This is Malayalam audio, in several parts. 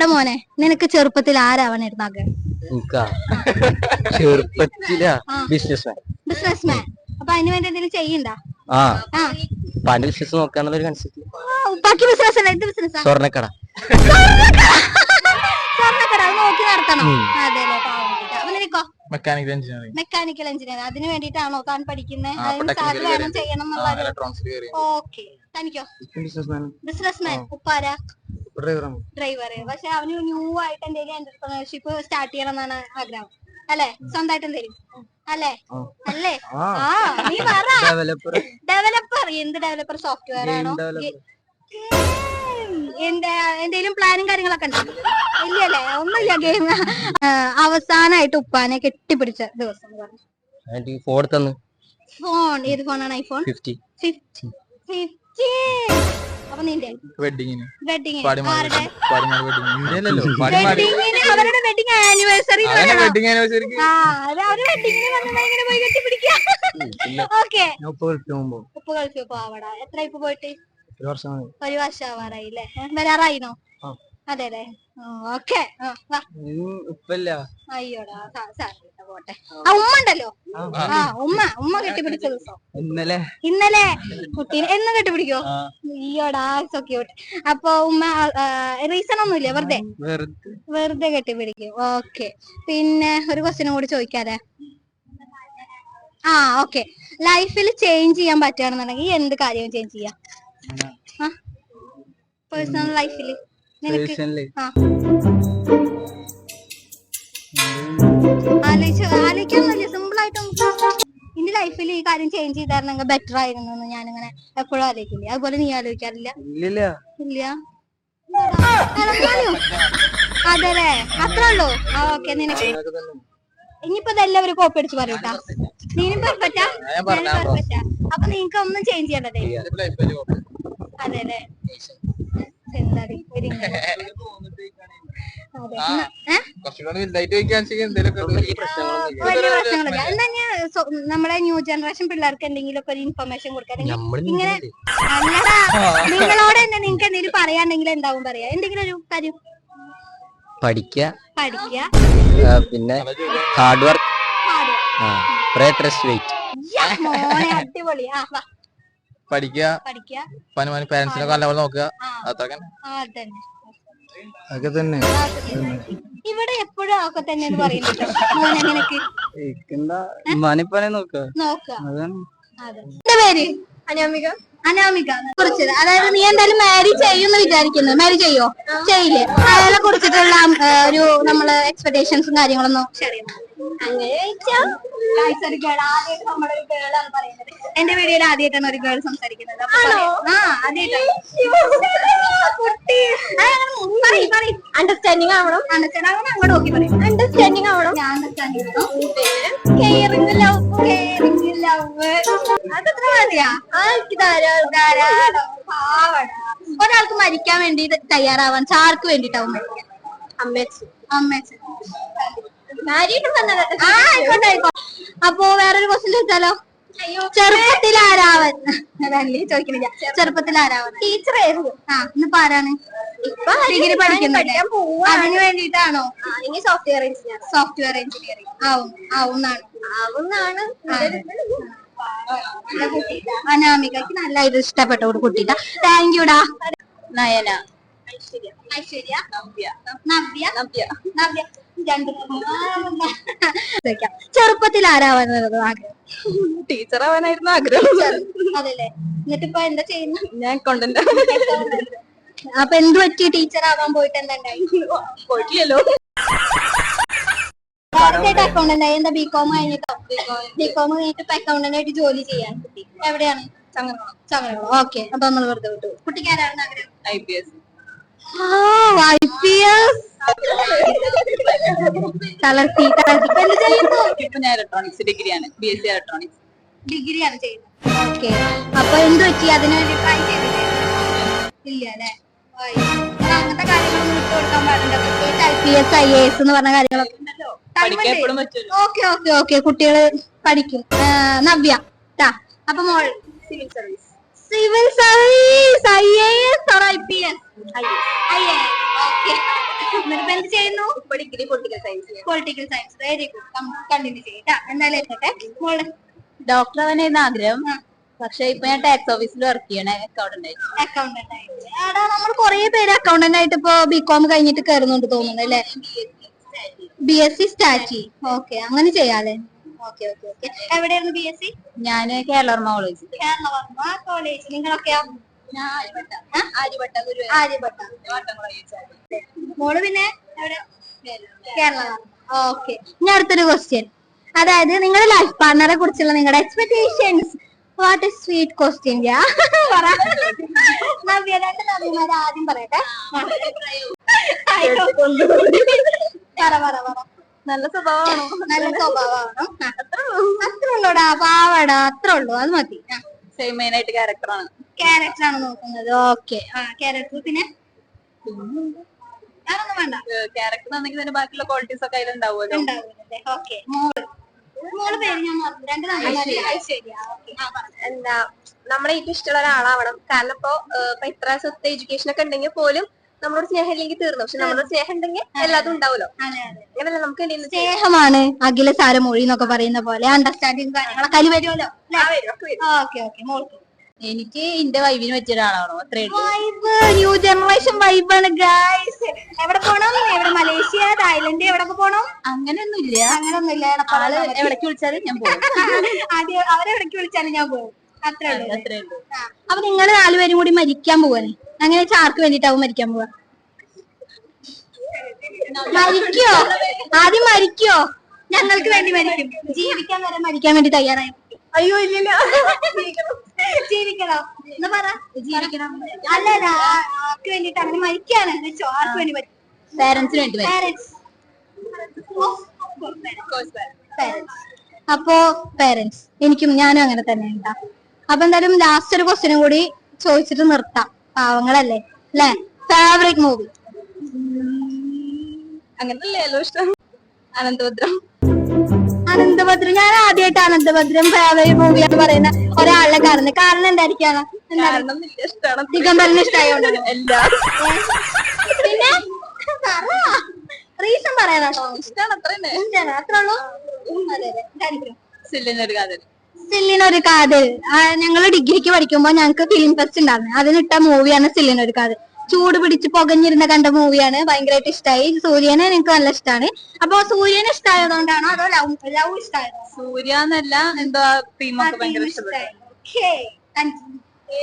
എടാ മോനെ നിനക്ക് ചെറുപ്പത്തിൽ ആരാവണായിരുന്നു ആഗ്രഹം ചെറുപ്പത്തിലാ? ബിസിനസ്മാൻ ബിസിനസ്മാൻ ബിസിനസ് മാൻ അപ്പൊ അതിന് വേണ്ടി എന്തെങ്കിലും ചെയ്യണ്ട? ആ. ബിസിനസ് നോക്കാന്നുള്ളൊരു കൺസെപ്റ്റ് ആ, ബാക്കി ബിസിനസ് അല്ല ഇത് ബിസിനസ് സ്വർണക്കട. സ്വർണക്കട അത് നോക്കി നടത്തണം. അപ്പൊ നിനക്കോ? മെക്കാനിക്കൽ എഞ്ചിനീയറിംഗ് മെക്കാനിക്കൽ എഞ്ചിനീയർ അതിന് വേണ്ടിയിട്ടാണോ താൻ പഠിക്കുന്നത് ആ, അതിന് technical വേണം ചെയ്യണം എന്നുള്ളത് ഇലക്ട്രോണിക്സ് ഓക്കെ തനിക്കോ? ബിസിനസ്മാൻ ബിസിനസ് ഉപ്പാരാ? ഡ്രൈവർ പക്ഷെ അവന് ന്യൂ ആയിട്ട് എന്തെങ്കിലും എന്റർപ്രണർഷിപ്പ് സ്റ്റാർട്ട് ചെയ്യണം എന്നാണ് ആഗ്രഹം. അല്ലെ? സ്വന്തമായിട്ട് എന്തെങ്കിലും. അല്ലേ? അല്ലേ? ആ. നീ പറ. ഡെവലപ്പർ എന്ത് ഡെവലപ്പർ സോഫ്റ്റ്വെയർ ആണോ? എന്തേലും എന്റെ എന്തെങ്കിലും പ്ലാനും കാര്യങ്ങളൊക്കെ ഉണ്ടോ? ഇല്ലല്ലേ? ഒന്നുമില്ല ഗെയിം അവസാനായിട്ട് ഉപ്പാനെ കെട്ടിപ്പിടിച്ച ദിവസം പറഞ്ഞു. ഫോൺ ഏത് ഫോണാണ് ഐഫോൺ ഫിഫ്റ്റി ഫിഫ്റ്റി ഫിഫ്റ്റി അപ്പൊ നിന്റെ വെഡിങ്ങിന് വെഡിങ് പാടിമാർ ആരുടെ? പാടിമാർ വെഡിങ് ഇന്ത്യയിലല്ലോ വെഡിങ്ങിന് അവരുടെ വെഡിങ് ആനിവേഴ്സറി വെഡിങ് ആനിവേഴ്സറിക്ക് ആ അത് അവർ വെഡിങ്ങിന് വന്നിട്ട് ഇങ്ങനെ പോയി കെട്ടിപ്പിടിക്കാം. ഓക്കെ ഞാൻ ഇപ്പൊ ഗൾഫിൽ പോകുമ്പോ ഉപ്പ് കളിച്ചു പാവടാ എത്ര ഇപ്പൊ പോയിട്ട്? ഒരു വർഷം ആവാറായി അല്ലേ വരാറായിനോ. അതെ അല്ലേ? ഓക്കെ. ഉപ്പല്ല? അയ്യോടാ സാ- പോട്ടെ. ആ. ഉമ്മ ഉണ്ടല്ലോ? ആ ഉമ്മ. ഉമ്മ കെട്ടിപ്പിടിച്ച ദിവസം. ഇന്നലെ. ഇന്നലെ? കുട്ടീനെ എന്ന് കെട്ടിപ്പിടിക്കോ? അയ്യോടാ സോ ക്യൂട്ട് അപ്പൊ ഉമ്മ റീസൺ ഒന്നുമില്ല? വെറുതെ? വെറുതെ. വെറുതെ കെട്ടിപ്പിടിക്കും. ഓക്കെ. പിന്നെ ഒരു ക്വസ്റ്റിനും കൂടി ചോദിക്കാതെ ആ ഓക്കെ. ലൈഫിൽ ചേഞ്ച് ചെയ്യാൻ പറ്റുകയാണെന്നുണ്ടെങ്കിൽ എന്ത് കാര്യവും ചേഞ്ച് ചെയ്യാം? പേഴ്സണൽ ലൈഫിൽ എന്റെ ലൈഫിൽ ഈ കാര്യം ചേഞ്ച് ചെയ്തായിരുന്നെങ്കിൽ ബെറ്റർ ആയിരുന്നു എന്ന് ഞാനിങ്ങനെ എപ്പോഴും ആലോചിക്കില്ല? അതുപോലെ നീ ആലോചിക്കാറില്ല? ഇല്ല. അതെല്ലേ? അത്രേ ഉള്ളൂ. ആ ഓക്കെ നിനക്ക്. ഇനിയിപ്പോ ഇതെല്ലാവരും കോപ്പി അടിച്ച് പറയൂട്ടാ നീനും പെർഫെക്റ്റാ പറഞ്ഞാ പെർഫെക്റ്റാ അപ്പൊ നിനക്ക് ഒന്നും ചേഞ്ച് ചെയ്യണ്ടേ ഒരു ഇങ്ങനെ. അതെ എന്നാ, നമ്മുടെ ന്യൂ ജനറേഷൻ പിള്ളേർക്ക് എന്തെങ്കിലും ഒക്കെ ഒരു ഇൻഫർമേഷൻ കൊടുക്കാൻ ഇങ്ങനെ അല്ലടാ നിങ്ങളോട് തന്നെ നിങ്ങൾക്ക് എന്തെങ്കിലും പറയാണെങ്കിൽ എന്താവും പറയാ? എന്തെങ്കിലും ഒരു കാര്യം? പഠിക്കുക പഠിക്കുക പിന്നെ hard work pray trust wait മോനെ അടിപൊളി. ആ വാ. പഠിക്കുക. പാരന്റ്സിനൊക്കെ നല്ലപോലെ നോക്കുക. അതൊക്കെ ആ അതൊക്കെ തന്നെ. ഇവിടെ എപ്പോഴും തന്നെ അനാമിക. അനാമിക. കുറിച്ചത്. അതായത് നീ എന്തായാലും മാരി ചെയ്യുമെന്ന് വിചാരിക്കുന്നു. മാരി ചെയ്യോ? ചെയ്യില്ലേ? അയാളെ കുറിച്ചിട്ടുള്ള ഒരു നമ്മൾ എക്സ്പെക്ടേഷൻസും കാര്യങ്ങളൊന്നും ഷെയർ ചെയ്യണം അങ്ങനെ ആദ്യമായിട്ട് ആണ് പറയുന്നത്. എന്റെ വീഡിയോയിൽ ആദ്യമായിട്ടാണ് ഒരു ഗേൾ സംസാരിക്കുന്നത്. അണ്ടർസ്റ്റാൻഡിങ് ആവണം. അണ്ടർസ്റ്റാൻഡിങ് ആവണം അങ്ങോട്ട് നോക്കി പറയും. അണ്ടർസ്റ്റാൻഡിങ് ആവണം. ഞാൻ understanding caring love caring love അതത്ര മതിയാ? ആൾക്ക് ധാരാളം ധാരാളം. പാവടാ. ഒരാൾക്ക് മരിക്കാൻ വേണ്ടി തയ്യാറാവാൻ ആർക്ക് വേണ്ടിട്ടാവും മരിക്കാൻ. അമ്മച്ചി അമ്മച്ചി ആ, ആയിക്കോട്ടെ, ആയിക്കോട്ടെ. അപ്പൊ വേറൊരു ക്വസ്റ്റ്യൻ ചോദിച്ചാലോ? ചെറുപ്പത്തിൽ ആരാവൻ അതല്ലേ ചോദിക്കണില്ല. ചെറുപ്പത്തിൽ ആരാവൻ ടീച്ചർ ആയിരുന്നു. ആ ഇന്നിപ്പോ ആരാണ്? ഇപ്പൊ ഡിഗ്രി പഠിക്കുന്നുണ്ട് അതിന് വേണ്ടിട്ടാണോ സോഫ്റ്റ്വെയർ എഞ്ചിനീയർ സോഫ്റ്റ്വെയർ എഞ്ചിനീയറിംഗ് ആവും ആവുന്നാണ്. ആവുന്നാണ്. അനാമികക്ക് നല്ല ഇത് ഇഷ്ടപ്പെട്ട ഒരു കുട്ടിയില്ല താങ്ക് യുടാ നയന. ഐശ്വര്യ. ഐശ്വര്യ നവ്യ. നവ്യ? നവ്യ. നവ്യ. രണ്ട്. ചെറുപ്പത്തിൽ ആരാവാനായിരുന്നു ആഗ്രഹം? ടീച്ചർ ആവാനായിരുന്നു ആഗ്രഹം. അതല്ലേ. എന്നിട്ടിപ്പോ എന്താ ചെയ്യുന്നത് ഞാൻ കൊണ്ടുണ്ട് അപ്പൊ എന്ത് പറ്റി? ടീച്ചർ ആവാൻ പോയിട്ട് എന്താ പോയിട്ടില്ലല്ലോ. ഡയറക്റ്റ് അക്കൗണ്ടന്റ് ആയി. എന്താ ബികോം കഴിഞ്ഞിട്ടോ? ബികോം കഴിഞ്ഞിട്ട് ഇപ്പൊ അക്കൗണ്ടന്റ് ആയിട്ട് ജോലി ചെയ്യാൻ കുട്ടി. എവിടെയാണ്? ചങ്ങനോളം ചങ്ങനോളം ഓക്കെ. അപ്പൊ നമ്മൾ വെറുതെ വിട്ടു. കുട്ടിക്ക് ആരാണ് ആഗ്രഹം? I P S. ഞാൻ ഇലക്ട്രോണിക്സ് ഡിഗ്രിയാണ് ബി എസ് സി ഇലക്ട്രോണിക്സ് ഡിഗ്രിയാണ് ചെയ്യുന്നത്. ഓക്കെ അപ്പൊ എന്ത് പറ്റി? അതിനു വേണ്ടി ട്രൈ ചെയ്തില്ലേ? ഇല്ല അല്ലെ അങ്ങനത്തെ കാര്യങ്ങളൊന്നും വിട്ടു കൊടുക്കാൻ പാടില്ല. പ്രത്യേകിച്ച് I P S I A S എന്ന് പറഞ്ഞ കാര്യങ്ങളൊക്കെ. ഉണ്ടല്ലോ. പഠിക്കാൻ എപ്പോഴും പറ്റുമല്ലോ. ഓക്കെ ഓക്കെ ഓക്കെ കുട്ടികൾ പഠിക്കും. നവ്യ. അപ്പൊ മോൾ. Civil service civil service I A S or I P S എന്ത് ചെയ്യുന്നു? ഇപ്പൊ degree political science political science very good continue ചെയ്യട്ടാ എന്തായാലും എത്തട്ടെ മോൾ. ഡോക്ടർ ആവാനായിരുന്നു ആഗ്രഹം. പക്ഷെ ഇപ്പൊ ഞാൻ ടാക്സ് ഓഫീസിൽ വർക്ക് ചെയ്യണേ. അക്കൗണ്ടന്റ് ആയിട്ട്. അക്കൗണ്ടന്റ് ആയിട്ട്. എടാ നമ്മൾ കുറെ പേര് അക്കൗണ്ടന്റ് ആയിട്ട് ഇപ്പൊ ബികോം കഴിഞ്ഞിട്ട് കയറുന്നുണ്ട് തോന്നുന്നു അല്ലേ? ബി എസ് സി സ്റ്റാറ്റി ഓക്കെ അങ്ങനെ ചെയ്യാല്ലേ ഓക്കെ ഓക്കെ ഓക്കെ എവിടെയായിരുന്നു ബി എസ് സി ഞാൻ കേരളവർമ്മ കോളേജ് കേരളവർമ്മ കോളേജ് നിങ്ങളൊക്കെയോ? ഞാൻ ആര്യഭട്ട മോൾ പിന്നെ കേരള. ഓക്കെ. ഇനി അടുത്തൊരു ക്വസ്റ്റ്യൻ അതായത് നിങ്ങളുടെ ലൈഫ് പാർട്ണറെ കുറിച്ചുള്ള നിങ്ങളുടെ expectations what is sweet question പറ നവ്യ രണ്ട് നവ്യമാരെ ആദ്യം പറയട്ടെ. പറ പറ പറ. നല്ല സ്വഭാവമാണോ? നല്ല സ്വഭാവമാണ്? അത്ര ഉള്ളൂടാ. പാവടാ. അത്ര ഉള്ളൂ. അത് മതി. സെയിം മെയിൻ ആയിട്ട് ക്യാരക്ടറാണ് ക്യാരക്ടർ ആണ് നോക്കുന്നത്. ഓക്കെ ആ ക്യാരക്ടർ പിന്നെ? അതൊന്നും വേണ്ട. ക്യാരക്ടർ ആണെങ്കിൽ തന്നെ ബാക്കിയുള്ള ക്വാളിറ്റീസ് ഒക്കെ അതിലുണ്ടാവുമല്ലോ ഉണ്ടാവില്ലേ ഓക്കെ മോൾ. മോൾ പേര് ഞാൻ മറന്നു. രണ്ട് എന്താ നമ്മളെ ഏറ്റവും ഇഷ്ടമുള്ള ഒരാളാവണം. കാരണം ഇപ്പൊ ഇപ്പൊ ഇത്ര സ്വത്ത് എഡ്യൂക്കേഷൻ ഒക്കെ ഉണ്ടെങ്കിൽ പോലും നമ്മളോട് സ്നേഹം ഇല്ലെങ്കിൽ തീർന്നു. പക്ഷെ നമ്മളോട് സ്നേഹം ഉണ്ടെങ്കിൽ എല്ലാതും ഉണ്ടാവുമല്ലോ. അതെ അതെ. അങ്ങനല്ല നമുക്ക് സ്നേഹമാണ് അഖില സാരമൊഴി എന്നൊക്കെ പറയുന്ന പോലെ. അണ്ടർസ്റ്റാൻഡിങ് കാര്യങ്ങളൊക്കെ അതിൽ വരുമല്ലോ ഓക്കെ ഓക്കെ മോൾക്ക്. എനിക്ക് എന്റെ വൈബിന് പറ്റിയ ഒരാളാണോ? അത്രേ വൈബ് ന്യൂ ജനറേഷൻ വൈബാണ് ഗൈസ് എവിടെ പോണം? എവിടെ മലേഷ്യ തായ്ലൻഡ് എവിടെ പോണം? അങ്ങനെയൊന്നുമില്ല. അങ്ങനെയൊന്നുമില്ല ആൾ എവിടേക്ക് വിളിച്ചാലും ഞാൻ പോകും ആദ്യം അവരെവിടേക്ക് വിളിച്ചാലും ഞാൻ പോകും അത്രേ ഉള്ളൂ. അപ്പൊ നിങ്ങൾ നാലുപേരും കൂടി മരിക്കാൻ പോവാണ്. അങ്ങനെ ആർക്ക് വേണ്ടിട്ടാവും മരിക്കാൻ പോവാ? മരിക്കോ? ആദ്യം മരിക്കോ? ഞങ്ങൾക്ക് വേണ്ടി മരിക്കും. ജീവിക്കാൻ വരെ മരിക്കാൻ വേണ്ടി തയ്യാറായി. അയ്യോ ഇല്ലല്ലോ. ജീവിക്കണോ. എന്നാ പറ? ജീവിക്കണം. അല്ല ആർക്ക് വേണ്ടിട്ട് അങ്ങനെ മരിക്കാണ്. വെച്ചോ ആർക്ക് വേണ്ടി മരിക്കും? പേരൻസിന് വേണ്ടി പാരന്റ്സ് അപ്പോ പേരൻസ് എനിക്കും ഞാനും അങ്ങനെ തന്നെ ഉണ്ടാ അപ്പൊ എന്തായാലും ലാസ്റ്റ് ഒരു ക്വസ്റ്റ്യനും കൂടി ചോദിച്ചിട്ട് നിർത്താം. പാവങ്ങളല്ലേ? അല്ലെ ഫേവറേറ്റ് മൂവി അങ്ങനല്ലേ ഇഷ്ടം. അനന്തഭദ്രം. അനന്തഭദ്രം. ഞാൻ ആദ്യമായിട്ട് അനന്തഭദ്രം ഫേവറേറ്റ് മൂവി എന്ന് പറയുന്ന. ഒരാളെ കാരണം കാരണം എന്തായിരിക്കാണ് ദിഗംബരന് പിന്നെ? റീസൺ പറയാനാട്ടോ ഇഷ്ടമാണ് അത്ര എന്താണ് ഉള്ളൂ അതെ അതെ. കഥ സില്ലിനൊരു കാതൽ. ഞങ്ങൾ ഡിഗ്രിക്ക് പഠിക്കുമ്പോ ഞങ്ങൾക്ക് ഫിലിം ഫെസ്റ്റ് ഉണ്ടായിരുന്നു അതിനിട്ട മൂവിയാണ് സില്ലിനൊരു കാതൽ. ചൂട് പിടിച്ച് പുകഞ്ഞിരുന്ന കണ്ട മൂവിയാണ് ഭയങ്കരമായിട്ട് ഇഷ്ടമായി സൂര്യനെ എനിക്ക് നല്ല ഇഷ്ടമാണ് അപ്പൊ സൂര്യനെ ഇഷ്ടമായതുകൊണ്ടാണോ അതോ ലവ് ലവ് ഇഷ്ടമായതോ സൂര്യ എന്നല്ല എന്താ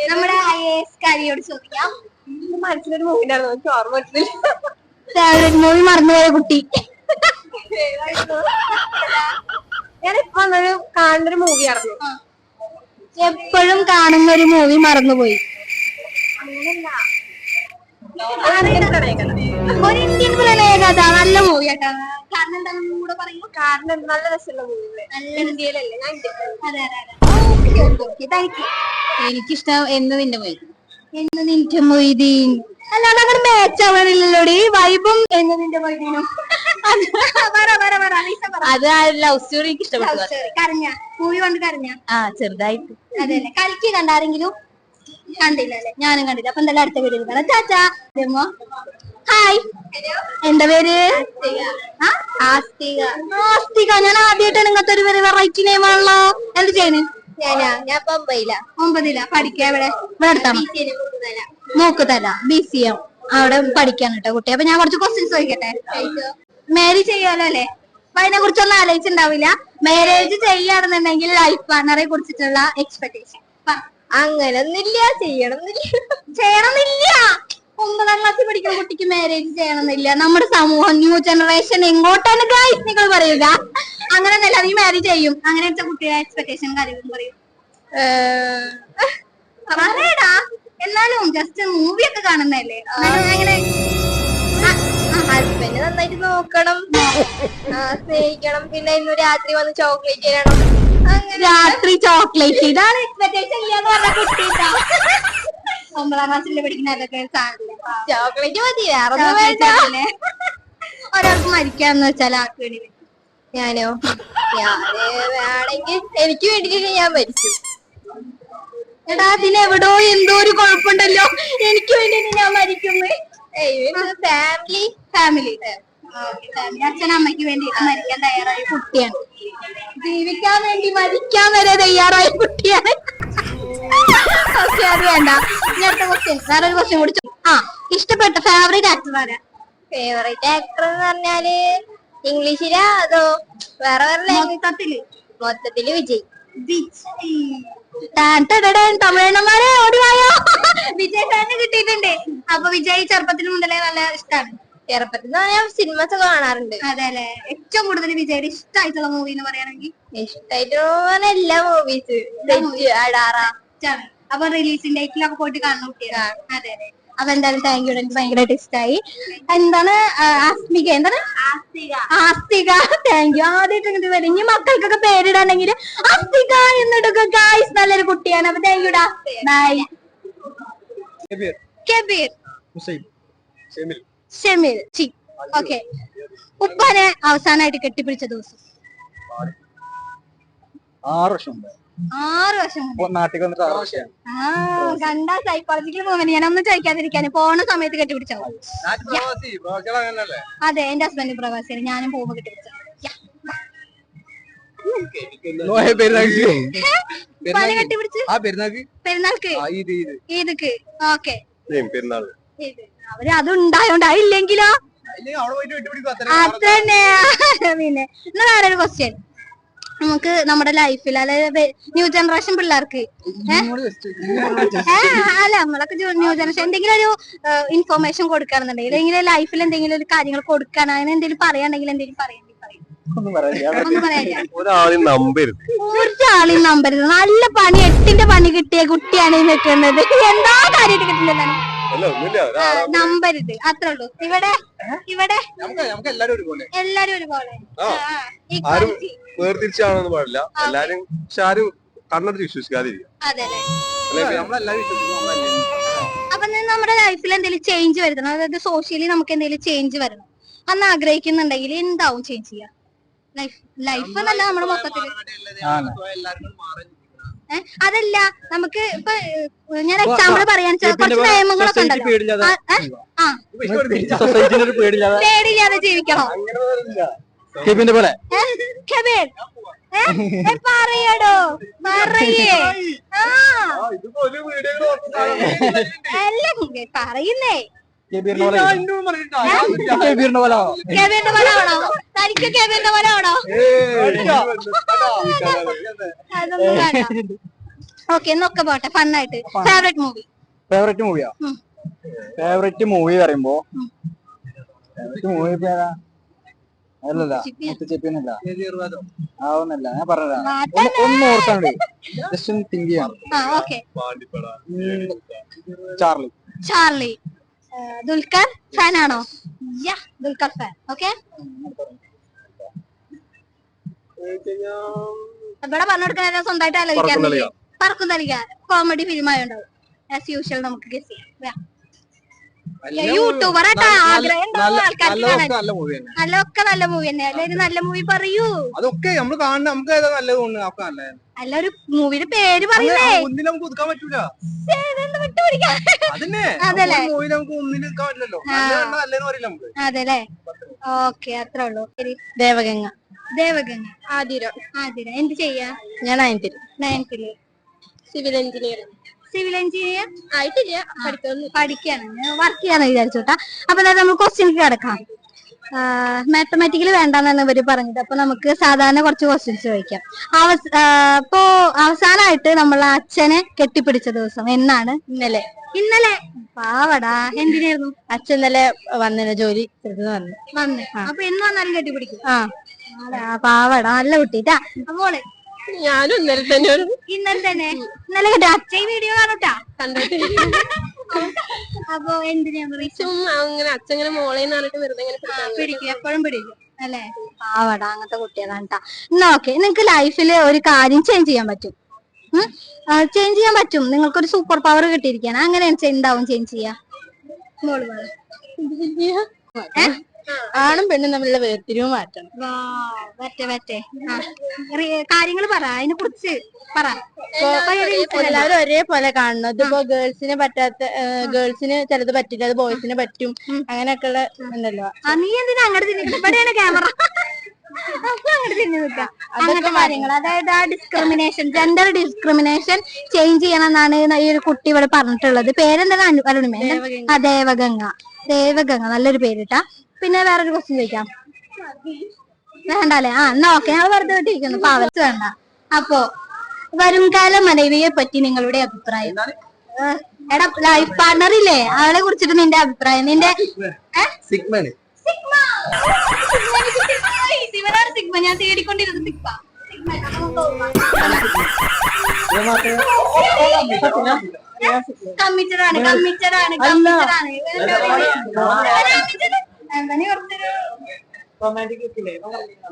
നമ്മുടെ ഐ എസ് കാരിയോട് ചോദിക്കാം. മനസ്സിലൊരു മൂവി ഉണ്ടായിരുന്നു എനിക്ക് ഓർമ്മ വരുന്നില്ല മൂവി മറന്നുപോയ കുട്ടി. ഞാൻ ഇപ്പൊ വന്നൊരു കാണുന്നൊരു മൂവി ആയിരുന്നു എപ്പോഴും കാണുന്ന ഒരു മൂവി മറന്നുപോയി ഒരു ഇന്ത്യൻ പ്രളയകഥ നല്ല മൂവി ആട്ടാ കാരണം എന്താണെന്ന് കൂടെ പറയൂ കാരണം നല്ല രസമുള്ള മൂവി ഇന്ത്യയിലല്ലേ ഞാൻ അതെ അതെ താങ്ക് യു എനിക്കിഷ്ടം എന്ന് നിന്റെ എന്ന് നിന്റെ മൊയ്തീൻ അല്ലാതെ അങ്ങനെ മാച്ച് ആവാനില്ലല്ലോടി. വൈബും എന്ന് നിന്റെ മൊയ്തീനും അത് ലവ് സ്റ്റോറി എനിക്ക് ഇഷ്ടപ്പെട്ടു കരഞ്ഞ? മൂവി കൊണ്ട് കരഞ്ഞ? ആ ചെറുതായിട്ട്. അതെ അല്ലേ കണ്ടാരെങ്കിലും കണ്ടില്ല അല്ലേ ഞാനും കണ്ടില്ല. അപ്പൊ എന്തായാലും അടുത്ത വീഡിയോയിൽ കാണാം. ചാച്ചാ ദമോ ഹായ് എന്താ പേര്? ആസ്തിക. ആസ്തിക. ഞാൻ ആദ്യമായിട്ടാണ് ഇങ്ങനത്തെ ഒരു വെറൈറ്റി നെയിം ആണല്ലോ. എന്ത് ചെയ്യണേ ഞാനാ. ഞാൻ പമ്പയില ഒമ്പതില. പഠിക്കുക എവിടെ? ഇവിടെ അടുത്താണ്. നോക്കുതല ബി സി എം അവിടെ പഠിക്കാൻ കേട്ടോ കുട്ടി. അപ്പൊ ഞാൻ കുറച്ച് ക്വസ്റ്റ്യൻസ് ചോദിക്കട്ടെ? മാരേജ് ചെയ്യാലോ അല്ലെ അപ്പൊ അതിനെ കുറിച്ചൊന്നും ആലോചിച്ചിട്ടുണ്ടാവില്ല മാരേജ് ചെയ്യാണെന്നുണ്ടെങ്കിൽ ലൈഫ് പാർട്ണറെ കുറിച്ചിട്ടുള്ള എക്സ്പെക്ടേഷൻ അങ്ങനൊന്നില്ല ചെയ്യണമെന്നില്ല ചെയ്യണമെന്നില്ല ഒമ്പതാം ക്ലാസ്സിൽ പഠിക്കുന്ന കുട്ടിക്ക് മാരേജ് ചെയ്യണമെന്നില്ല നമ്മുടെ സമൂഹം ന്യൂ ജനറേഷൻ എങ്ങോട്ടാണ് ഗൈസ് നിങ്ങൾ പറയുക അങ്ങനെ നല്ല നീ മാരേജ് ചെയ്യും. അങ്ങനെ വെച്ച കുട്ടിയുടെ എക്സ്പെക്ടേഷൻ കാര്യങ്ങളും പറയും. പറയടാ. എന്നാലും ജസ്റ്റ് മൂവി ഒക്കെ കാണുന്നതല്ലേ? അങ്ങനെ ഹസ്ബൻഡ് നന്നായിട്ട് നോക്കണം. സ്നേഹിക്കണം. പിന്നെ ഇന്ന് രാത്രി വന്ന് ചോക്ലേറ്റ് തരണം അങ്ങനെ രാത്രി ചോക്ലേറ്റ് ഇതാണ് എക്സ്പെക്ടേഷൻ ഇല്ലാന്ന് പറഞ്ഞ കുട്ടിട്ടാ ഒമ്പതാം ക്ലാസ്സിൽ പഠിക്കുന്ന അതൊക്കെ ചോക്ലേറ്റ് മതി വേറെ ഒരാൾക്ക് മരിക്കാന്ന് വെച്ചാൽ ആർക്ക് വേണ്ടി? ഞാനോ? ഞാൻ വേണമെങ്കിൽ എനിക്ക് വേണ്ടിട്ട് ഞാൻ മരിച്ചു എടാ അതിന് എവിടോ എന്തോ ഒരു കുഴപ്പമുണ്ടല്ലോ. എനിക്ക് വേണ്ടി ഞാൻ മരിക്കുന്നേ ഫാമിലി ഫാമിലി ഫാമിലി അച്ഛൻ അമ്മയ്ക്ക് വേണ്ടിയിട്ട് മരിക്കാൻ തയ്യാറായ കുട്ടിയാണ്. ജീവിക്കാൻ വേണ്ടി മരിക്കാൻ വരെ തയ്യാറായ കുട്ടിയാണ്. ഓക്കെ അത് വേണ്ട. ഇനി അടുത്ത ക്വസ്റ്റ്യൻ വേറൊരു ക്വസ്റ്റ്യൻ കൂടി ആ ഇഷ്ടപ്പെട്ട ഫേവറേറ്റ് ആക്ടർ ആരാ? ഫേവറേറ്റ് ആക്ടർ എന്ന് പറഞ്ഞാൽ ഇംഗ്ലീഷിലാ അതോ വേറെ വേറെ മൊത്തത്തിൽ. മൊത്തത്തിൽ വിജയ്. തമിഴന്മാരെ ഓടിവായോ വിജയ് ഫാന് കിട്ടിയിട്ടുണ്ട്. അപ്പൊ വിജയ് ചെറുപ്പത്തിന് മുതലേ നല്ല ഇഷ്ടമാണ് ചെറുപ്പത്തിൽ ഞാൻ സിനിമസ് കാണാറുണ്ട്. അതെ അല്ലെ ഏറ്റവും കൂടുതൽ വിജയുടെ ഇഷ്ടമായിട്ടുള്ള മൂവി എന്ന് പറയുകയാണെങ്കിൽ? ഇഷ്ടായിട്ട് എല്ലാ മൂവീസ് തെറ്റ് അടാറ. ഇഷ്ടാണ്. അപ്പൊ റിലീസിംഗ് ഡേറ്റിലൊക്കെ പോയിട്ട് കാണുന്ന കുട്ടികളാണ് അതെ അതെ അപ്പൊ എന്തായാലും താങ്ക് യു എനിക്ക് ഭയങ്കരമായിട്ട് ഇഷ്ടമായി എന്താണ് ആസ്മിക? എന്താണ്? ആസ്തിക താങ്ക് യു ആദ്യമായിട്ട് ഇങ്ങോട്ട് വരും. ഇനി മക്കൾക്കൊക്കെ പേരിടാണെങ്കിൽ ആസ്തിക എന്നിട്ടൊക്കെ ഗായ്സ് നല്ലൊരു കുട്ടിയാണ്. അപ്പൊ thank you bye Kabir Hussain Shemil ചി. ഓക്കെ. ഉപ്പാനെ അവസാനമായിട്ട് കെട്ടിപ്പിടിച്ച ദിവസം. ആറ് വർഷം ആറ് വർഷം മുന്നേ നാട്ടിൽ വന്നിട്ട് ആറ് വർഷം. ആ കണ്ട സൈക്കോളജിക്കൽ മൂവ്മെന്റ് ഞാനൊന്നും ചോദിക്കാതിരിക്കാന്. പോണ സമയത്ത് കെട്ടിപ്പിടിച്ചോ അതെ എന്റെ ഹസ്ബൻഡ് പ്രവാസിയാണ്. ഞാനും പോകുമ്പോ കെട്ടിപ്പിടിച്ചോ? പെരുന്നാൾക്ക്. ആ ഇത് ഇത് ഈദക്ക് ഓക്കെ. പെരുന്നാൾ. അവർ അത് ഉണ്ടായോണ്ട് അതില്ലെങ്കിലോ അതന്നെ പിന്നെ എന്നാ വേറൊരു ക്വസ്റ്റ്യൻ നമുക്ക് നമ്മുടെ ലൈഫിൽ അതായത് ന്യൂ ജനറേഷൻ പിള്ളേർക്ക്. അല്ല നമ്മളൊക്കെ ന്യൂ ജനറേഷൻ എന്തെങ്കിലും ഒരു ഇൻഫർമേഷൻ കൊടുക്കാണെന്നുണ്ടെങ്കിൽ അല്ലെങ്കിൽ ലൈഫിൽ എന്തെങ്കിലും ഒരു കാര്യങ്ങൾ കൊടുക്കാൻ അങ്ങനെ എന്തെങ്കിലും പറയാണെങ്കിൽ എന്തെങ്കിലും പറയാം ഒരാളെയും നമ്പരുത്. നല്ല പണി എട്ടിന്റെ പണി കിട്ടിയ കുട്ടിയാണ് ഈ നിൽക്കുന്നത് എന്താ കാര്യമായിട്ട് കിട്ടുന്നില്ല ഒരാളെ നമ്പരുത്. അത്രേ ഉള്ളൂ. ഇവിടെ ഇവിടെ. എല്ലാരും ഒരുപോലെ. എല്ലാരും ഒരുപോലെ. ആരും. വേർതിരിച്ചാണെന്ന് പാടില്ല. എല്ലാരും പക്ഷെ ആരും കണ്ണടച്ച് വിശ്വസിക്കാതിരിക്കും അതെ അല്ലേ നമ്മളെല്ലാരും വിശ്വസിക്കും നമ്മളെല്ലാരും അപ്പൊ നമ്മുടെ ലൈഫിൽ എന്തെങ്കിലും ചേഞ്ച് വരുത്തണം. അതായത് സോഷ്യലി നമുക്ക് എന്തെങ്കിലും ചേഞ്ച് വരണം. അന്ന് ആഗ്രഹിക്കുന്നുണ്ടെങ്കിൽ എന്താവും ചേഞ്ച് ചെയ്യാ? ലൈഫ് ലൈഫ് എന്നല്ല നമ്മുടെ മൊത്തത്തിൽ. അതല്ല നമുക്ക് ഇപ്പൊ ഞാൻ എക്സാമ്പിൾ പറയാൻ കുറച്ച് നിയമങ്ങളൊക്കെ ഉണ്ടല്ലോ. ആ, പേടില്ലാതെ ജീവിക്കണം? കെബിന്റെ പോലെ? പറയടോ. പറയേ. ആ അല്ല പറയുന്നേ. കെബീറിന്റെ പോലെ. കെബീറിന്റെ പോലെ? കെബീറിന്റെ പോലെ ആണോ? തനിക്ക് കെബീറിന്റെ പോലെ ആണോ? ഓക്കെ എന്നൊക്കെ പോട്ടെ. ഫണ്ണായിട്ട്. ഫേവറേറ്റ് മൂവി ഫേവറേറ്റ് മൂവിയാ. ഫേവറേറ്റ് മൂവി പറയുമ്പോ ഫേവറേറ്റ് മൂവി പേരാ അല്ലല്ല മുത്തുച്ചെപ്പിന്നല്ല ആവുന്നല്ല ഞാൻ പറഞ്ഞതാ. ഒന്ന് ഓർത്താണ്ട് ജസ്റ്റ് ഒന്ന് തിങ്ക് ചെയ്യാം. ചാർലി ചാർലി ദുൽഖർ ഫാൻ ആണോ യാ ദുൽഖർ ഫാൻ. ഓക്കെ? ഇവിടെ പറഞ്ഞു കൊടുക്കുന്ന സ്വന്തമായിട്ട് ആലോചിക്കാൻ പറക്കും തലിക കോമഡി ഫിലിം ആയുണ്ടാവും ആസ് യൂഷ്വൽ നമുക്ക് ഗസ് ചെയ്യാം. യൂട്യൂബർ ആട്ടാ ആഗ്രഹം. ഉണ്ടാവും ആൾക്കാർക്ക് കാണാൻ? നല്ല മൂവി തന്നെ. നല്ല ഒക്കെ നല്ല മൂവി തന്നെ. അല്ല? ഒരു നല്ല മൂവി പറയൂ. അതൊക്കെ നമ്മൾ കാണുന്ന നമുക്ക് ഏതാ നല്ലത് തോന്നുന്നു അല്ല ഒരു മൂവിയുടെ പേര് പറയൂലേ നമുക്ക് ഒതുക്കാൻ പറ്റൂല. അതല്ലേ? ഓക്കെ അത്രേ ഉള്ളൂ. ശരി. ദേവഗംഗ. ദേവഗംഗ. ആതിരം. ആതിര. എന്ത് ചെയ്യാ? ഞാൻ നയൻത്തിൽ നയൻത്തിൽ സിവിൽ എഞ്ചിനീയർ സിവിൽ എഞ്ചിനീയർ ആയിട്ടില്ല. പഠിക്കുന്നു പഠിക്കാണ്. വർക്ക് ചെയ്യാന്ന് വിചാരിച്ചോട്ടാ. അപ്പൊ നമ്മൾ ക്വസ്റ്റ്യൻസ് കിടക്കാം. മാത്തമാറ്റിക്കൽ വേണ്ടെന്നാണ് ഇവർ പറഞ്ഞത്. അപ്പൊ നമുക്ക് സാധാരണ കുറച്ച് ക്വസ്റ്റ്യൻസ് ചോദിക്കാം. അപ്പോ അവസാനമായിട്ട് നമ്മൾ അച്ഛനെ കെട്ടിപ്പിടിച്ച ദിവസം എന്നാണ്? ഇന്നലെ. ഇന്നലെ. പാവടാ. എന്തിനായിരുന്നു? അച്ഛൻ ഇന്നലെ വന്നില്ല ജോലി വന്നു. വന്ന് അപ്പൊ എന്ന് വന്നാലും കെട്ടിപ്പിടിക്കും. ആ. പാവടാ. നല്ല കുട്ടിട്ടാ മോൾ ഞാനും ഇന്നലെ തന്നെ ഒരു ഇന്നലെ തന്നെ. ഇന്നലെ കേട്ടോ അച്ഛൻ വീഡിയോ കാണൂട്ടാ? കണ്ടിട്ട് അപ്പൊ എന്തിനാ ചുമ്മാ അങ്ങനെ അച്ഛൻ ഇങ്ങനെ മോളേന്ന് പറഞ്ഞിട്ട് വെറുതെ ഇങ്ങനെ പിടിക്കാൻ പിടിക്കും. എപ്പോഴും പിടിക്കും. അല്ലേ? പാവടാ അങ്ങനത്തെ കുട്ടികളാണ് ട്ടാ. എന്നാ ഓക്കെ. നിങ്ങക്ക് ലൈഫിൽ ഒരു കാര്യം ചേഞ്ച് ചെയ്യാൻ പറ്റും. ചേഞ്ച് ചെയ്യാൻ പറ്റും. നിങ്ങൾക്കൊരു സൂപ്പർ പവർ കിട്ടിയിരിക്കുകയാണ്. അങ്ങനെ എന്താവും ചേഞ്ച് ചെയ്യാ? മോൾ. ആണും പെണ്ണും തമ്മിലുള്ള വേർതിരിവ് മാറ്റണം. പറ്റേ പറ്റേ കാര്യങ്ങൾ പറ. അതിനെ കുറിച്ച് പറ. എല്ലാവരും ഒരേപോലെ കാണണം ഇതിപ്പോ ഗേൾസിന് പറ്റാത്ത ഗേൾസിന് ചിലത് പറ്റില്ല. അത് ബോയ്സിന് പറ്റും. അങ്ങനെയൊക്കെയുള്ള ഉണ്ടല്ലോ. ആ നീ എന്തിനാ അങ്ങോട്ട് ക്യാമറ അങ്ങനത്തെ കാര്യങ്ങൾ. അതായത് ആ ഡിസ്ക്രിമിനേഷൻ ജെൻഡർ ഡിസ്ക്രിമിനേഷൻ ചേഞ്ച് ചെയ്യണം എന്നാണ് ഈ ഒരു കുട്ടി ഇവിടെ പറഞ്ഞിട്ടുള്ളത്. പേരെന്താണ് അരുണിമ? ആ ദേവഗംഗ. ദേവഗംഗ. നല്ലൊരു പേരിട്ടാ പിന്നെ വേറൊരു ക്വസ്റ്റ്യൻ ചോദിക്കാം. വേണ്ടല്ലേ? ആ എന്നാ ഓക്കെ ഞാൻ വെറുതെ വിട്ടിരിക്കുന്നു പാവച്ച് വേണ്ട. അപ്പോ വരുംകാല മനവിയെ പറ്റി നിങ്ങളുടെ അഭിപ്രായം. എടാ ലൈഫ് പാർട്ണർ ഇല്ലേ അവളെ കുറിച്ചിട്ട് നിന്റെ അഭിപ്രായം. നിന്റെ കമ്മിറ്റഡാണ് കമ്മിറ്റഡാണ് സിഗ്മ. ഞാൻ സിഗ്മ. സിഗ്മ, നമുക്ക് പോവാം.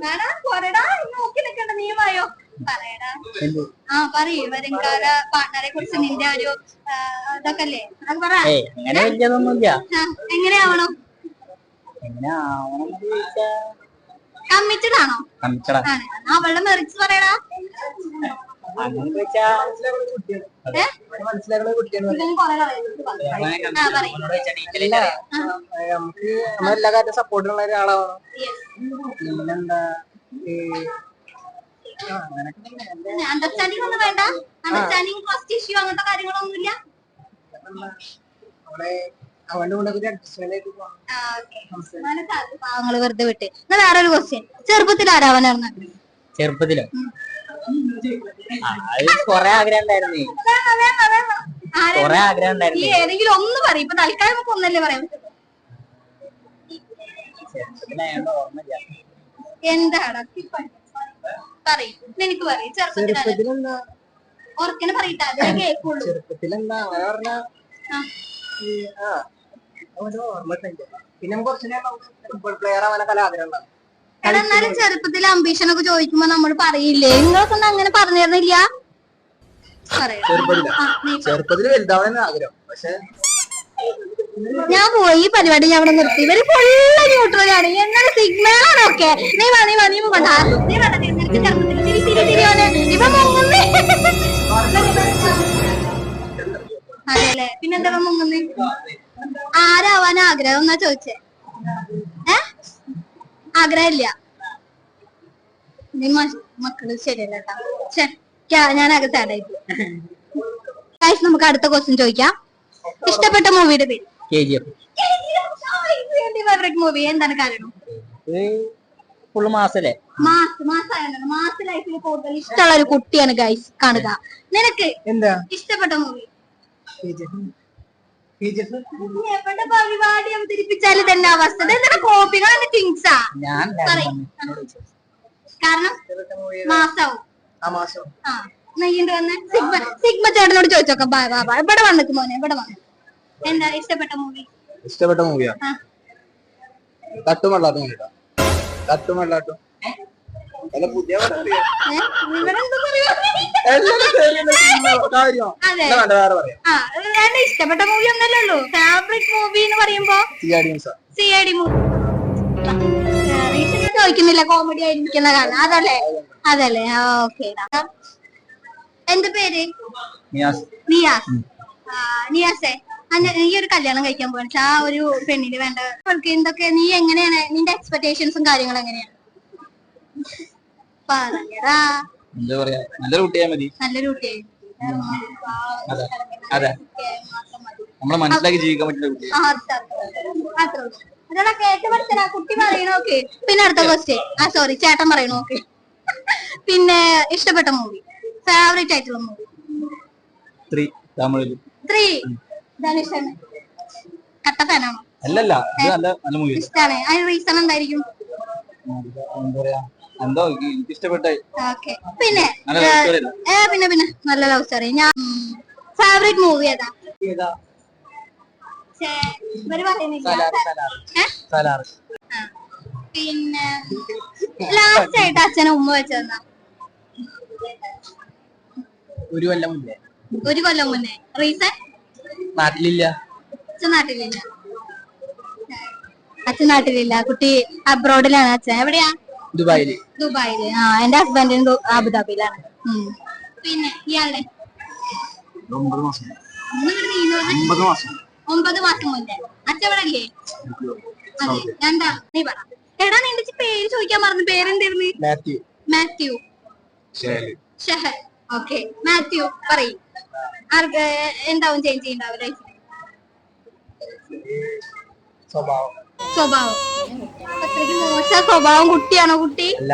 വേടാ, പോരെടാ, നോക്കി നിൽക്കണ്ട നീ വായോ? പറയടാ. ആ പറയൂ വരുംകാല കുറിച്ച് നിന്റെ ഒരു ഇതൊക്കെ അല്ലേ അത് പറ. എങ്ങനെയാവണം? അവളുടെ മെറിറ്റ്സ് പറയടാ. നമുക്ക് നമ്മളെല്ലാ കാര്യം സപ്പോർട്ടുള്ള ഒരാളാവണം. പിന്നെന്താ? ഈ അണ്ടർസ്റ്റാൻഡിംഗ് ഒന്നും വേണ്ട. അണ്ടർസ്റ്റാൻഡിംഗ് ഫസ്റ്റ് ഇഷ്യൂ അങ്ങനത്തെ കാര്യങ്ങളൊന്നുമില്ല. പാവങ്ങൾ വെറുതെ വിട്ട്. എന്നാ വേറൊരു ക്വസ്റ്റ്യൻ ചെറുപ്പത്തിൽ ആരാവാനായിരുന്നു ചെറുപ്പത്തിലോ? കൊറേ ആഗ്രഹം ഉണ്ടായിരുന്നേ. കൊറേ ആഗ്രഹം ഉണ്ടായിരുന്നേ. ഏതെങ്കിലും ഒന്ന് പറയും. ഇപ്പൊ തൽക്കാലം നമുക്ക് ഒന്നല്ലേ പറയാം. എന്താടാ പറയും. എനിക്ക് പറയും. ചെറുപ്പത്തിലാണ്? ചെറുപ്പത്തിലെന്താ? ഓർക്കനെ പറയട്ടെ. അതേ ചെറുപ്പത്തിലെന്താ? പറഞ്ഞ പിന്നെ നമുക്ക് കുറച്ചു ഫുട്ബോൾ പ്ലെയർ ആവാനൊക്കെ ആഗ്രഹം ഉണ്ടാവും. എടാ എന്നാലും ചെറുപ്പത്തിൽ അംബീഷൻ ഒക്കെ ചോദിക്കുമ്പോ നമ്മൾ പറയില്ലേ? നിങ്ങൾക്കൊന്നും അങ്ങനെ പറഞ്ഞു തരുന്നില്ല. ചെറുപ്പത്തിൽ വലുതാവണമെന്ന് ആഗ്രഹം. പക്ഷെ ഞാൻ പോയി പരിപാടി ഞാൻ അവിടെ നിർത്തി. ഇവർ ഫുള്ള് ന്യൂട്രലാണ് എങ്ങനെ സിഗ്നലാണ് ഒക്കെ. നീ വാ നീ വാ നീ വേണ്ട നീ വേണ്ട നീ നിനക്ക് ചെറുപ്പത്തിൽ തിരി തിരി ഇവ മുങ്ങുന്നേ. അതെല്ലേ പിന്നെന്താ മുങ്ങുന്നേ? ആരാവാൻ ആഗ്രഹം എന്നാ ചോദിച്ചേ? ഏ? ആഗ്രഹമില്ല. മക്കൾ ശരിയല്ല ഞാൻ ഞാൻ അകത്താടായി നമുക്ക് അടുത്ത ക്വസ്റ്റ്യൻ ചോദിക്കാം. ഇഷ്ടപ്പെട്ട മൂവിയുടെ പേര്? K G F favourite movie എന്താണ് കാരണം? ഫുള്ള് മാസല്ലേ? മാസ് ലൈഫിൽ കൂടുതൽ ഇഷ്ടമുള്ള ഒരു കുട്ടിയാണ് ഗൈസ് കാണുക. നിനക്ക് എന്താ ഇഷ്ടപ്പെട്ട മൂവി പരിപാടി തന്നെ അവസ്ഥ? കിങ്സാ ഞാൻ. കാരണം മാസാവും. ആ നെയ്യണ്ട് വന്ന്? സിഗ്മ സിഗ്മ ചേട്ടനോട് ചോദിച്ചോക്കാം. ബാ ബാ ബാ ഇവിടെ വന്നിട്ട് മോനെ? ഇവിടെ വന്നു? എന്താ ഇഷ്ടപ്പെട്ട മൂവി ഇഷ്ടപ്പെട്ട മൂവിയാ തട്ടുമല്ലാട്ടും തട്ടും അല്ല പുതിയ പടം അറിയാം. എല്ലാം ഇഷ്ടപ്പെട്ട മൂവി ഒന്നല്ലേ ഉള്ളൂ. ഫേവറേറ്റ് മൂവി എന്ന് പറയുമ്പോ സി ഐ ഡി മൂവി ചോദിക്കുന്നില്ല. കോമഡി ആയിരിക്കുന്ന കാരണം അതല്ലേ? അതല്ലേ? ഓക്കെ എന്റെ പേര്? നിയാസ്. നിയാസ്. നിയാസേ. നീ ഒരു കല്യാണം കഴിക്കാൻ പോവാ ആ ഒരു പെണ്ണിന് വേണ്ട. അവൾക്ക് എന്തൊക്കെ നീ എങ്ങനെയാണ്? നിന്റെ എക്സ്പെക്ടേഷൻസും കാര്യങ്ങളും എങ്ങനെയാണ്? പറഞ്ഞടാ എന്താ പറയാ? നല്ലൊരു കുട്ടിയാ മതി. നല്ലൊരു കുട്ടിയായി അതെ. അതെ. നമ്മളെ മനസ്സിലാക്കി ജീവിക്കാൻ പറ്റുന്ന കുട്ടി അതെടാ കേട്ട് പഠിച്ചടാ കുട്ടി പറയണോക്കെ പിന്നെ അടുത്ത ക്വസ്റ്റ്യൻ ആ സോറി ചേട്ടൻ പറയണോക്കെ പിന്നെ ഇഷ്ടപ്പെട്ട മൂവി ഫേവറേറ്റ് ആയിട്ടുള്ള മൂവി ത്രീ തമിഴിൽ. ത്രീ ധനുഷ് കട്ട ഫാനാണോ? അല്ലല്ല നല്ല മൂവി ഇഷ്ടാണ്. അതിന് റീസൺ എന്തായിരിക്കും? എന്താ പറയാ? എന്തോ എനിക്ക് ഇഷ്ടപ്പെട്ട ഓക്കെ. പിന്നെ? ഏ പിന്നെ പിന്നെ. നല്ല ലവ് സ്റ്റോറി ഞാൻ ഫേവറേറ്റ് മൂവി ഏതാ. പിന്നെ ലാസ്റ്റ് ആയിട്ട് അച്ഛനെ ഉമ്മ വെച്ചതെന്നാ ഒരു കൊല്ലം മുന്നേ. ഒരു കൊല്ലം മുന്നേ. റീസൺ? നാട്ടിലില്ല. അച്ഛൻ നാട്ടിലില്ല. അച്ഛൻ നാട്ടിലില്ല. കുട്ടി അബ്രോഡിലാണ് അച്ഛൻ. എവിടെയാ? ദുബായിൽ. ദുബായിൽ. ആ എന്റെ ഹസ്ബൻഡിന് അബുദാബിയിലാണ്. പിന്നെ ഇയാളുടെ? ഒമ്പത് മാസം. ഒമ്പത് മാസം. ഒമ്പത് മാസം മുന്നേ. അച്ചവടല്ലേ അതെ. എന്താ? നീ പറ. എടാ നിന്റെ പേര് ചോദിക്കാൻ മറന്നു. പേരെന്തായിരുന്നു? മാത്യു. മാത്യു. ഷഹർ ഓക്കെ. മാത്യു പറയും. ആർക്ക് എന്താവും ചേഞ്ച് ചെയ്യണ്ടാവും ലൈഫിൽ സ്വഭാവം. സ്വഭാവം. അത്രയ്ക്ക് മോശ സ്വഭാവം കുട്ടിയാണോ കുട്ടി? അല്ല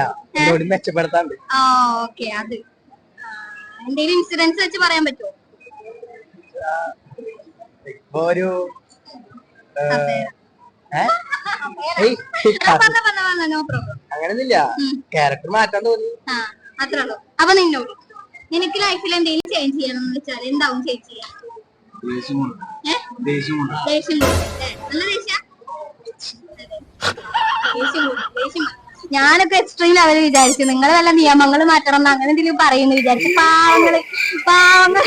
മെച്ചപ്പെടുത്താണ്ട് ആ ഓക്കെ അത്. എന്തെങ്കിലും ഇൻസിഡൻസ് വെച്ച് പറയാൻ പറ്റുമോ ഇപ്പൊ ഒരു അങ്ങനൊന്നുമില്ല. ക്യാരക്ടർ മാറ്റാൻ തോന്നി. ആ അത്രേ ഉള്ളൂ. അപ്പൊ നിന്നോട് നിനക്ക് ലൈഫിൽ എന്തെങ്കിലും ചേഞ്ച് ചെയ്യണം എന്ന് വെച്ചാൽ എന്താവും ചേഞ്ച് ചെയ്യാൻ ദേഷ്യം കൊണ്ട്. നല്ല ദേഷ്യ? ഞാനൊക്കെ എക്സ്ട്രീം ലെവൽ വിചാരിച്ചു നിങ്ങൾ വല്ല നിയമങ്ങൾ മാറ്റണം എന്ന് അങ്ങനെ എന്തെങ്കിലും പറയുന്നു വിചാരിച്ചു പാവങ്ങൾ പാവങ്ങൾ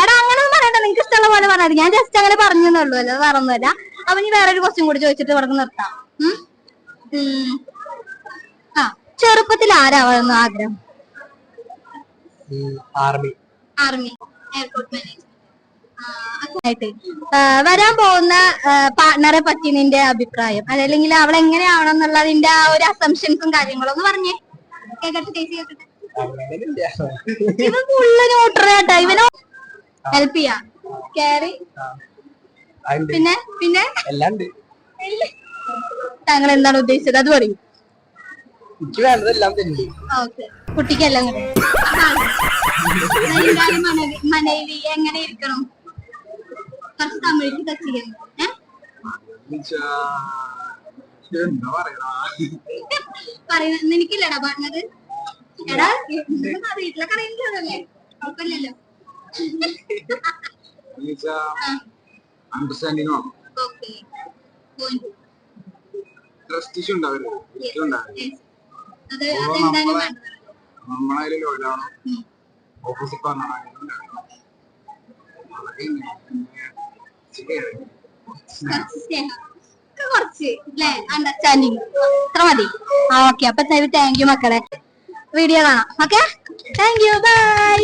എടാ അങ്ങനെ പറയണ്ട. നിങ്ങക്ക് ഇഷ്ടമുള്ള പോലെ പറഞ്ഞത് ഞാൻ ജസ്റ്റ് അങ്ങനെ പറഞ്ഞു എന്നുള്ളൂ അല്ല പറഞ്ഞല്ല അപ്പൊ ഇനി വേറൊരു ക്വസ്റ്റ്യൻ കൂടി ചോദിച്ചിട്ട് ഇവിടെ നിർത്താം. ആ ചെറുപ്പത്തിൽ ആരാവണമെന്ന് ആഗ്രഹം? ആർമി. ആർമി. എയർപോർട്ട് മാനേജ്മെന്റ് ആയിട്ട്. വരാൻ പോകുന്ന പാർട്ണറെ പറ്റി നിന്റെ അഭിപ്രായം. അതല്ലെങ്കിൽ അവൾ എങ്ങനെയാവണം എന്നുള്ളതിന്റെ ആ ഒരു അസംഷൻസും കാര്യങ്ങളും ഒന്ന് പറഞ്ഞേ. കേക്കട്ടെ ചേച്ചി കേക്കട്ടെ. ഇവൻ ഫുള്ള് ന്യൂട്രലാട്ടോ ഇവനോ? ഹെൽപ്പ് ചെയ്യാ. കേറി. പിന്നെ? പിന്നെ? താങ്കൾ എന്താണ് ഉദ്ദേശിച്ചത്? അത് പറയും. എനിക്ക് വേണ്ടതെല്ലാം തന്നെ ഓക്കെ. കുട്ടിക്കെല്ലാം മനവി എങ്ങനെ ഇരിക്കണം? കുറച്ച് തമിഴിക്ക് ടച്ച് ചെയ്യുന്നു. എനിക്കില്ലടാ പറഞ്ഞത്. എടാ വീട്ടിലൊക്കെ അറിയില്ലല്ലേ കുഴപ്പമില്ലല്ലോ. അണ്ടർസ്റ്റാൻഡിങ് വേണം. ഓക്കെ. ട്രസ്റ്റ് ഇഷ്യൂ ഉണ്ടാവരുത്. ഒരിക്കലും ഉണ്ടാവരുത്. നമ്മളതിൽ ലോയിലാണോ. ഓപ്പോസിറ്റ് പറഞ്ഞാണോ? അതൊക്കെ കുറച്ച് സ്നേഹം കുറച്ച് അല്ലേ അണ്ടർസ്റ്റാൻഡിങ് ഇത്ര മതി. ആ ഓക്കെ അപ്പൊ താങ്ക് യു മക്കളെ. വീഡിയോ കാണാം. Okay thank you bye